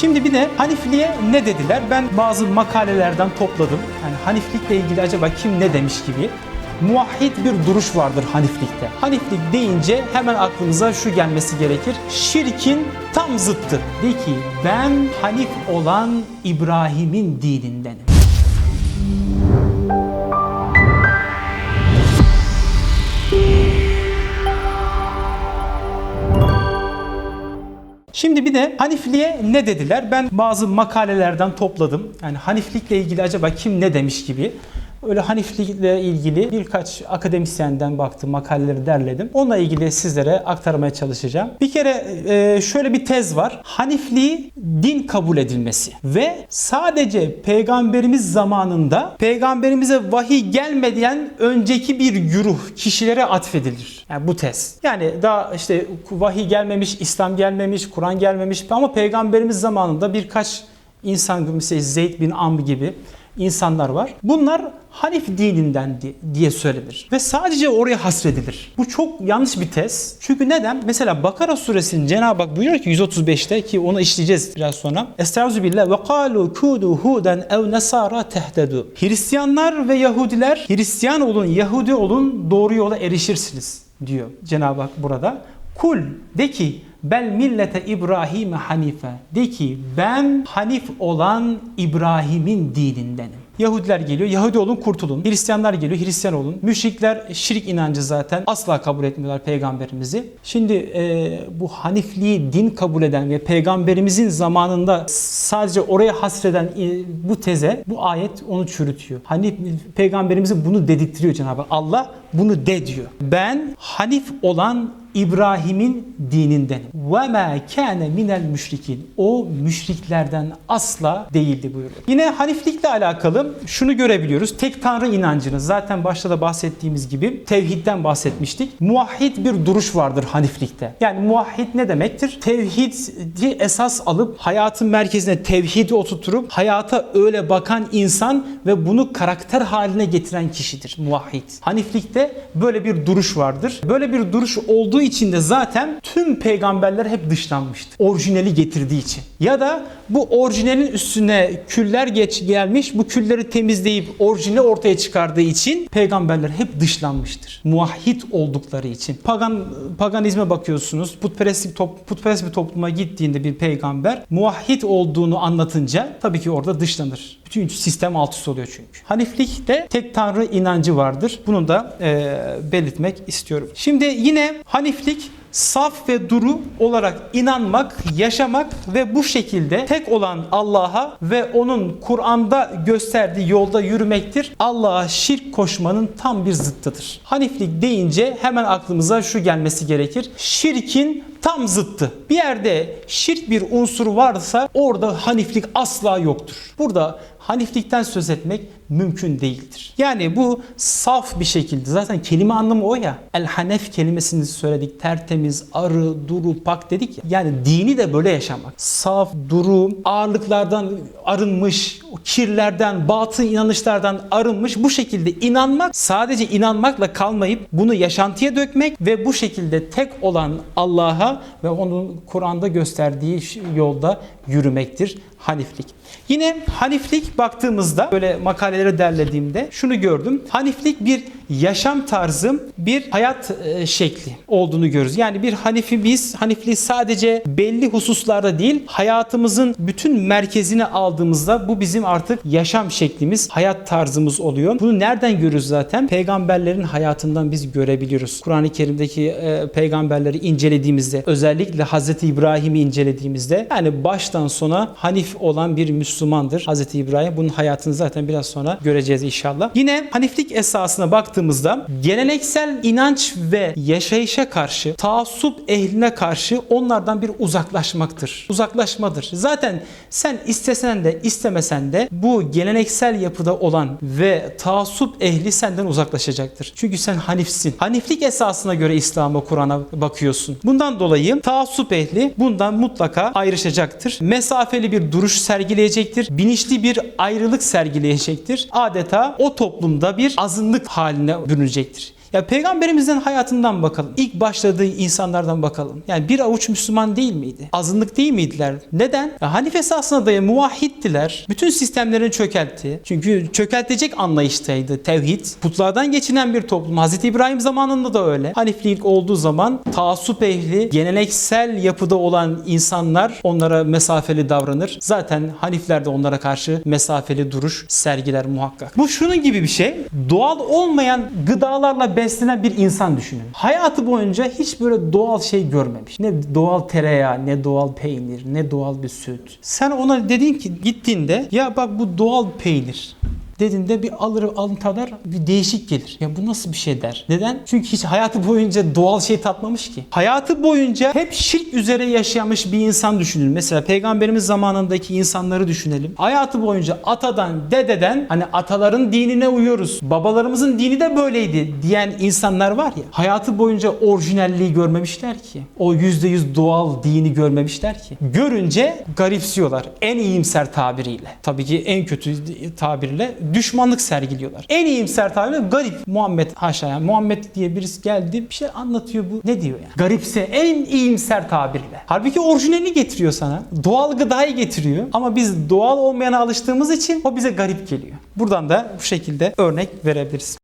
Şimdi bir de Hanifliğe ne dediler? Ben bazı makalelerden topladım. Yani Haniflikle ilgili acaba kim ne demiş gibi. Muahhid bir duruş vardır Haniflikte. Haniflik deyince hemen aklınıza şu gelmesi gerekir. Şirkin tam zıttı. De ki ben Hanif olan İbrahim'in dinindenim. Şimdi bir de Hanifliğe ne dediler? Ben bazı makalelerden topladım. Yani Haniflikle ilgili acaba kim ne demiş gibi. Öyle Haniflikle ilgili birkaç akademisyenden baktım, makaleleri derledim. Onunla ilgili sizlere aktarmaya çalışacağım. Bir kere e, şöyle bir tez var. Hanifliği din kabul edilmesi ve sadece peygamberimiz zamanında peygamberimize vahiy gelmeden önceki bir güruh kişilere atfedilir. Yani bu tez. Yani daha işte vahiy gelmemiş, İslam gelmemiş, Kur'an gelmemiş ama peygamberimiz zamanında birkaç insan gibi mesela Zeyd bin Amr gibi insanlar var. Bunlar Hanif dininden di- diye söylenir. Ve sadece oraya hasredilir. Bu çok yanlış bir tez. Çünkü neden? Mesela Bakara suresinin Cenab-ı Hak buyuruyor ki 135'te ki onu işleyeceğiz biraz sonra. Estaizu billah ve kalu kudu huden ev nesara tehtedu. Hristiyanlar ve Yahudiler Hristiyan olun, Yahudi olun doğru yola erişirsiniz diyor Cenab-ı Hak burada. Kul de ki Bel millete İbrahim hanife. De ki ben Hanif olan İbrahim'in dinindenim. Yahudiler geliyor, Yahudi olun kurtulun. Hristiyanlar geliyor, Hristiyan olun. Müşrikler şirk inancı zaten asla kabul etmiyorlar peygamberimizi. Şimdi e, bu Hanifliği din kabul eden ve peygamberimizin zamanında sadece oraya hasreden e, bu teze, bu ayet onu çürütüyor. Hanif peygamberimize bunu dedirtiyor Cenab-ı Hak. Allah bunu de diyor. Ben Hanif olan İbrahim'in dinindenim. Ve ma kana minel müşrikin. O müşriklerden asla değildi buyuruyor. Yine Haniflikle alakalı şunu görebiliyoruz. Tek tanrı inancını zaten başta da bahsettiğimiz gibi tevhidden bahsetmiştik. Muahhid bir duruş vardır Haniflikte. Yani muahhid ne demektir? Tevhidi esas alıp hayatın merkezine tevhidi oturtup hayata öyle bakan insan ve bunu karakter haline getiren kişidir muahhid. Haniflikte böyle bir duruş vardır. Böyle bir duruş olduğu için de zaten tüm peygamberler hep dışlanmıştır. Orijinali getirdiği için. Ya da bu orijinalin üstüne küller geç gelmiş. Bu külleri temizleyip orijinali ortaya çıkardığı için peygamberler hep dışlanmıştır. Muahhid oldukları için. Pagan paganizme bakıyorsunuz. Putperestlik top, putperest bir topluma gittiğinde bir peygamber muahhid olduğunu anlatınca tabii ki orada dışlanır. Bütün sistem alt üst oluyor çünkü. Haniflikte tek tanrı inancı vardır. Bunu da e, belirtmek istiyorum. Şimdi yine Haniflik saf ve duru olarak inanmak, yaşamak ve bu şekilde tek olan Allah'a ve onun Kur'an'da gösterdiği yolda yürümektir. Allah'a şirk koşmanın tam bir zıttıdır. Haniflik deyince hemen aklımıza şu gelmesi gerekir. Şirkin tam zıttı. Bir yerde şirk bir unsur varsa orada haniflik asla yoktur. Burada haniflikten söz etmek mümkün değildir. Yani bu saf bir şekilde zaten kelime anlamı o ya. El hanef kelimesini söyledik. Tertemiz, arı, duru, pak dedik ya. Yani dini de böyle yaşamak. Saf, duru, ağırlıklardan arınmış, kirlerden, batı inanışlardan arınmış bu şekilde inanmak sadece inanmakla kalmayıp bunu yaşantıya dökmek ve bu şekilde tek olan Allah'a ve onun Kur'an'da gösterdiği yolda yürümektir Haniflik. Yine Haniflik baktığımızda böyle makalelere derlediğimde şunu gördüm. Haniflik bir yaşam tarzı, bir hayat e, şekli olduğunu görürüz. Yani bir Hanifi biz Hanifliği sadece belli hususlarda değil, hayatımızın bütün merkezine aldığımızda bu bizim artık yaşam şeklimiz, hayat tarzımız oluyor. Bunu nereden görürüz zaten? Peygamberlerin hayatından biz görebiliyoruz. Kur'an-ı Kerim'deki e, peygamberleri incelediğimizde, özellikle Hazreti İbrahim'i incelediğimizde yani baştan sona Hanif olan bir Müslümandır Hazreti İbrahim. Bunun hayatını zaten biraz sonra göreceğiz inşallah. Yine Haniflik esasına baktığımızda geleneksel inanç ve yaşayışa karşı, taassup ehline karşı onlardan bir uzaklaşmaktır. Uzaklaşmadır. Zaten sen istesen de istemesen de bu geleneksel yapıda olan ve taassup ehli senden uzaklaşacaktır. Çünkü sen Hanifsin. Haniflik esasına göre İslam'a, Kur'an'a bakıyorsun. Bundan dolayı taassup ehli bundan mutlaka ayrışacaktır. Mesafeli bir duruş sergileyecektir. Bilinçli bir ayrılık sergileyecektir. Adeta o toplumda bir azınlık haline bürünecektir. Ya peygamberimizin hayatından bakalım. İlk başladığı insanlardan bakalım. Yani bir avuç Müslüman değil miydi? Azınlık değil miydiler? Neden? Ya Hanif esasına dayalı muvahhiddiler. Bütün sistemlerini çökeltti. Çünkü çökeltecek anlayıştaydı tevhid. Putlardan geçinen bir toplum. Hazreti İbrahim zamanında da öyle. Haniflik olduğu zaman taassup ehli, geleneksel yapıda olan insanlar onlara mesafeli davranır. Zaten Hanifler de onlara karşı mesafeli duruş sergiler muhakkak. Bu şunun gibi bir şey. Doğal olmayan gıdalarla beslenen bir insan düşünün. Hayatı boyunca hiç böyle doğal şey görmemiş. Ne doğal tereyağı, ne doğal peynir, ne doğal bir süt. Sen ona dedin ki gittiğinde ya bak bu doğal peynir dediğinde bir alır alın tadar bir değişik gelir. Ya bu nasıl bir şey der. Neden? Çünkü hiç hayatı boyunca doğal şey tatmamış ki. Hayatı boyunca hep şirk üzere yaşamış bir insan düşünün. Mesela peygamberimiz zamanındaki insanları düşünelim. Hayatı boyunca atadan, dededen hani ataların dinine uyuyoruz. Babalarımızın dini de böyleydi diyen insanlar var ya. Hayatı boyunca orijinalliği görmemişler ki. O %100 doğal dini görmemişler ki. Görünce garipsiyorlar. En iyimser tabiriyle. Tabii ki en kötü tabirle düşmanlık sergiliyorlar. En iyimser tabirle garip. Muhammed haşa yani Muhammed diye birisi geldi bir şey anlatıyor bu. Ne diyor yani? Garipse en iyimser tabirle. Halbuki orijinalini getiriyor sana. Doğal gıdayı getiriyor. Ama biz doğal olmayana alıştığımız için o bize garip geliyor. Buradan da bu şekilde örnek verebiliriz.